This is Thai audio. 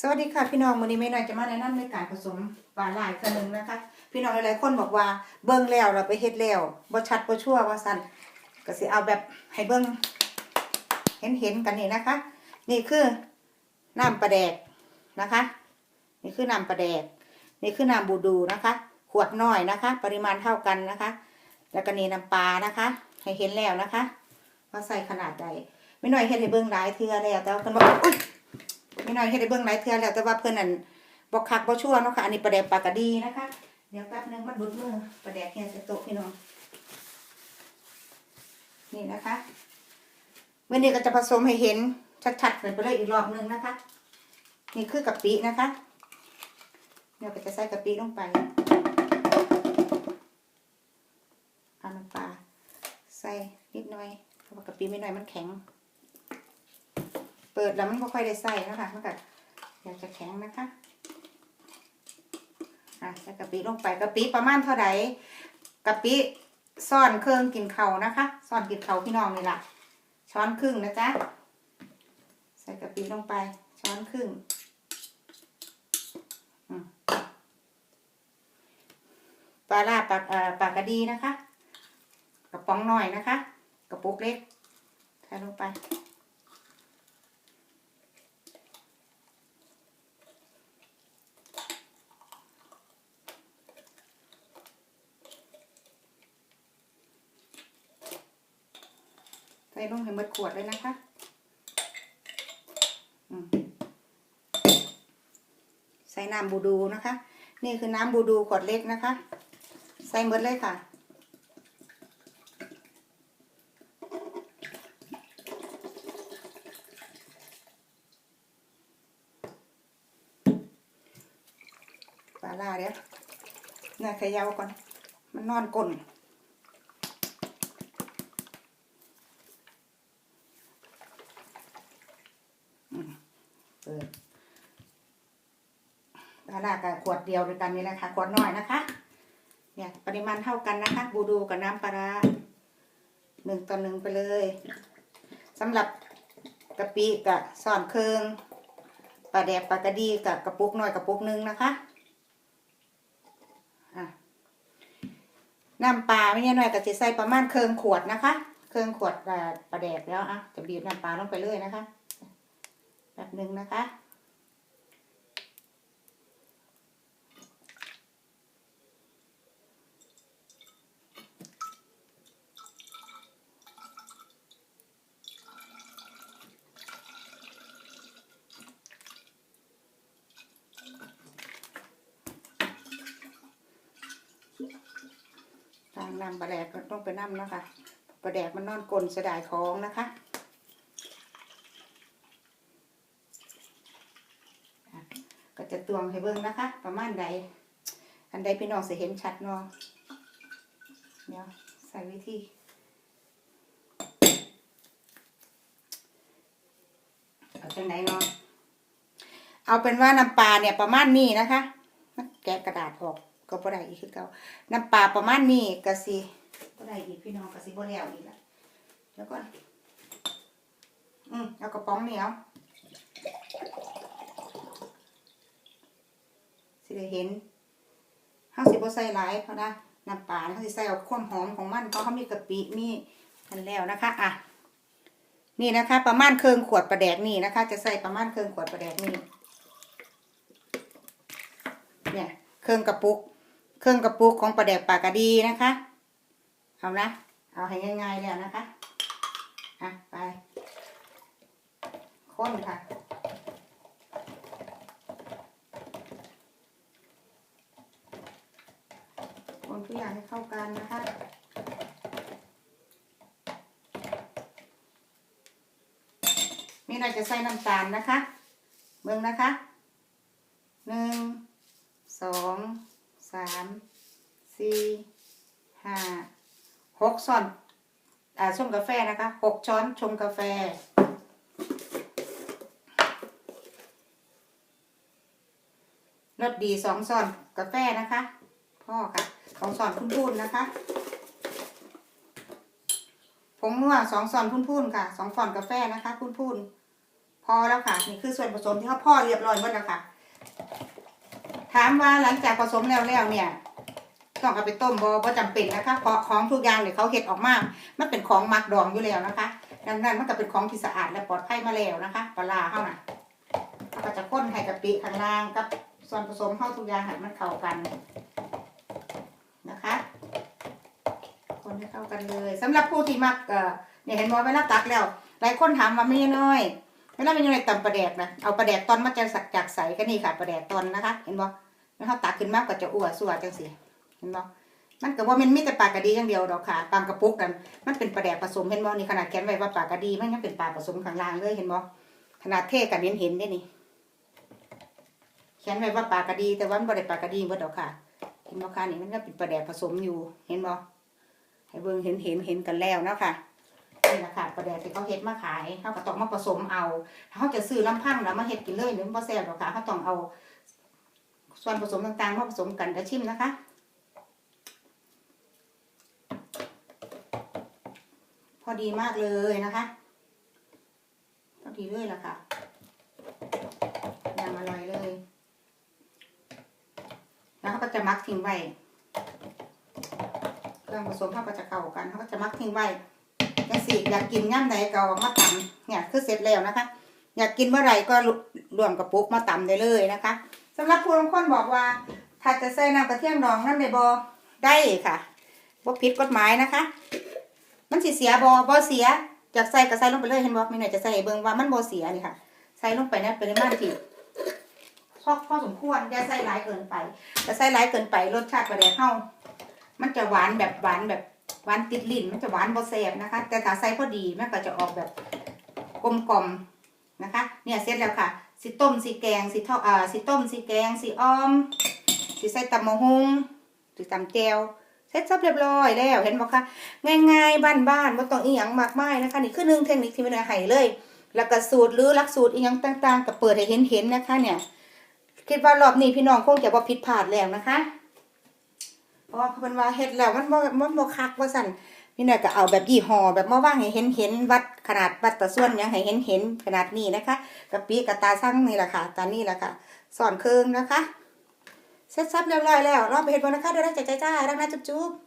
สวัสดีค่ะพี่น้องวันนี้แม่น้อยจะมาแนะนำในการผสมปลาลายตัวหนึ่งนะคะ พี่น้องหลายๆคนบอกว่าเบิ่งแล้วเราไปเฮ็ดแล้วบ่ชัดบ่ชั่วว่าซั่นก็สิเอาแบบให้เบิ่งเห็นเห็นๆกันนี่นะคะ นี่คือน้ำปลาแดกนะคะ นี่คือน้ำปลาแดก นี่คือน้ำบูดูนะคะ ขวดน้อยนะคะ ปริมาณเท่ากันนะคะ แล้วก็นี่น้ำปลานะคะ ให้เห็นแล้วนะคะว่าใส่ขนาดใดไม่น้อยเฮ็ดให้เบิ่งหลายเทื่อแล้วแต่ว่าเพิ่นบอกอุ๊ย ไม่น้อยเฮ็ดได้เบิ่งหลายเทื่อแล้วแต่ว่าเพิ่นนั่นบ่คักบ่ชั่วเนาะค่ะอันนี้ปลาแดกปากระดีนะคะ เดี๋ยวแป๊บนึงมันหลุดมือปลาแดกเฮียใส่โต๊ะพี่น้องนี่นะคะวันนี้ก็จะผสมให้เห็นชัดๆไปเลยอีกรอบนึงนะคะ นี่คือกะปินะคะเดี๋ยวก็จะใส่กะปิลงไปเอาน้ำปลาใส่นิดหน่อยเพราะว่ากะปิไม่หน้อยมันแข็ง เปิดแล้วมันก็ค่อยได้ใส่นะคะมันก็อยากจะแข็งนะคะอะใส่กะปิลงไปกะปิประมาณเท่าไหร่กะปิซ่อนเครื่องกินเขานะคะซ่อนกินเขาพี่น้องนี่ล่ะช้อนครึ่งนะจ๊ะใส่กะปิลงไป ช้อนครึ่งปลาลาปลาเอ่อปลากระดีนะคะ กระป๋องหน่อยนะคะ กระปุกเล็กใส่ลงไป ส่ลงให้หมดขวดเลยนะคะใส่น้ำบูดูนะคะ นี่คือน้ำบูดูขวดเล็กนะคะ ใส่หมดเลยค่ะ ปลาล่าเดี๋ยวเนี่ยเขยาวก่อน มันนอนกลน เปิดปลาลากับขวดเดียวด้วยกันนี่แหละค่ะขวดน้อยนะคะ เนี่ย ปริมาณเท่ากันนะคะ บูดูกับน้ำปลาหนึ่งต่อหนึ่งไปเลยสำหรับกะปิกับซ่อนเคืองปลาแดกปลากระดีกับกระปุกน้อยกระปุกหนึ่งนะคะน้ำปลาไม่ใช่น้อยก็จะใส่ประมาณเคืองขวดนะคะ เคืองขวดปลาแดกแล้วอะจะบีบน้ำปลาลงไปเลยนะคะ แบบหนึ่งนะคะ ทางน้ำปลาแดกก็ต้องไปน้ำนะคะปลาแดกมันนอนกลนเสียดายของนะคะ ก็จะ ตวงให้เบิ่งนะคะ ประมาณใด อันใดพี่น้องจะเห็นชัดเนาะเดี๋ยวใส่วิธีเอาจังไหนเนาะเอาเป็นว่าน้ำปลาเนี่ยประมาณนี้นะคะแกะกระดาษออกก็บ่ได้อีกคือเก่าน้ำปลาประมาณนี้ก็สิบ่ได้อีกพี่น้องก็สิบ่แล้วอีกละเดี๋ยวก่อนอืมเอากระป๋องเหนียว สิได้เห็นเฮาสิบ่ใส่หลายเพราะนะน้ำปลาเฮาสิใส่เอาความหอมของมันเพราะเขามีกะปิมีอันแล้วนะคะอะนี่นะคะ ประมาณเครึ่องขวดปลาแดกนี่นะคะ จะใส่ประมาณเครึ่องขวดปลาแดกนี่เนี่ยเครื่องกระปุก เครื่องกระปุกของปลาแดกปากระดีนะคะ เอานะ เอาให้ง่ายๆแล้วนะคะ อะ ไปค้นค่ะ คนทุกอย่างให้เข้ากันนะคะนี่เราจะใส่น้ำตาลนะคะ เบิ่งนะคะหนึ่งสองสามสี่ห้าหกช้อนอ่าชงกาแฟนะคะหกช้อนชงกาแฟรสดีสองช้อนกาแฟนะคะ พ่อค่ะสองช้อนพุ่นๆนะคะผงนัวสองช้อนพุ่นๆค่ะสองฟอนกาแฟนะคะพุ่นๆพอแล้วค่ะ นี่คือส่วนผสมที่เขาพ่อเรียบร้อยหมดแล้วค่ะ ถามว่าหลังจากผสมแล้วแล้วเนี่ยต้องเอาไปต้มบ่บ่จำเป็นนะคะเพราะของทุกอย่างเนี่ยเขาเฮ็ดออกมากมันเป็นของหมักดองอยู่แล้วนะคะ ดังนั้นมันก็เป็นของที่สะอาดและปลอดภัยมาแล้วนะคะปลาร้าน่ะเราก็จะข้นให้กะปิข้างล่างกับส่วนผสมเฮาทุกอย่างให้มันเข้ากันนะคะ คนให้เข้า กันเลยสำหรับผู้ที่มักเอ่อเนี่ยเห็นบ่เวลาตักแล้ว หลายคนถามว่าไม่น้อยเวลาเป็นยังไงตำปลาแดกนะเอาปลาแดกตอนมาจะสักจากใสก็นี่ค่ะปลาแดกตอนนะคะ เห็นบ่แล้วเขาตักขึ้นมาก็จะอ้วสัวจังสิเห็นบ่มันก็ว่ามันมีแต่ปลากระดีอย่างเดียวดอกค่ะตากระปุกกันมันเป็นปลาแดกผสมเห็นบ่นี่ขนาดแขนไว้ว่าปลากระดีมันยังเป็นปลาผสมข้างล่างเลยเห็นบ่ขนาดเท่กันเห็นเห็นได้นี่แขนไว้ว่าปลากระดี แต่ว่ามันบ่ได้ปลากระดีเบิดดอกค่ะเห็นบ่ค่ะนี่มันก็เป็นปลาแดกผสมอยู่ เห็นบ่ ให้เบิ่งเห็นเห็นเห็นกันแล้วเนาะค่ะนี่แหละค่ะปลาแดกที่เขาเฮ็ดมาขายเขาก็ต้องมาผสมเอาถ้าเขาจะซื้อลำพังแล้วมาเฮ็ดกินเลยนี่มันบ่แซ่บหรอกค่ะเขาต้องเอา ส่วนผสมต่างๆมาผสมกันเดี๋ยวชิมนะคะพอดีมากเลยนะคะพอดีเลยล่ะค่ะยังอร่อยเลย แล้วเขาก็จะมักทิ้งไว้ เครื่องผสมเขาก็จะเข้ากันเขาก็จะมักทิ้งไว้จังสิอยากกินย่ำไหนก็มาตำเนี่ยคือเสร็จแล้วนะคะ อยากกินเมื่อไหร่ก็รวมกระปุกมาตำได้เลยนะคะสำหรับผู้บางคนบอกว่า ถ้าจะใส่น้ำกระเทียมดองนั่นได้บอได้ค่ะบ่ผิดกฎหมายนะคะ มันสิเสียบอบอเสียจากใส่ก็ใส่ลงไปเลยเห็นบ่ไม่หน่อยจะใส่เบิ่งว่ามันบ่เสียนี่ค่ะ ใส่ลงไปในปริมาณที่พอพอสมควรอย่าใส่หลายเกินไปถ้าใส่หลายเกินไปรสชาติปลาแดกเฮา มันจะหวานแบบหวานแบบหวานติดลิ้นมันจะหวานบ่แซ่บนะคะ แต่ถ้าใส่พอดีมันก็จะออกแบบกลมกลมนะคะ เนี่ยเสร็จแล้วค่ะสิต้มสิแกงสิทอดอ่าสิต้มสิแกงสิอ้อมสิใส่ตำมะฮุงสิตำแจวเสร็จสับเรียบร้อยแล้วเห็นบ่คะง่ายๆบ้านๆบ่ต้องอีหยังมากมายนะคะนี่คือหนึ่งเทคนิคที่ไม่ได้ให้เลย แล้วก็สูตรหรือลักสูตรอีหยังต่างๆก็เปิดให้เห็นๆนะคะ เนี่ย คิดว่ารอบนี้พี่น้องคงจะบ่ผิดพลาดแล้วนะคะ เพราะว่าเพิ่นว่าเฮ็ดแล้วมันบ่มันบ่คักว่าซั่นพี่น่ะก็เอาแบบยี่ห้อแบบมาว่างให้เห็นเห็นวัดขนาดวัดตะส่วนยังให้เห็นเห็นขนาดนี้นะคะกะปิกะตาสั่งนี่แหละค่ะตานี่แหละค่ะสอนเครื่องนะคะเสร็จสับเรียบร้อยแล้วรอบไปเห็ดบ่นะคะเดี๋ยวได้ใจจ้ารักนะจุ๊บ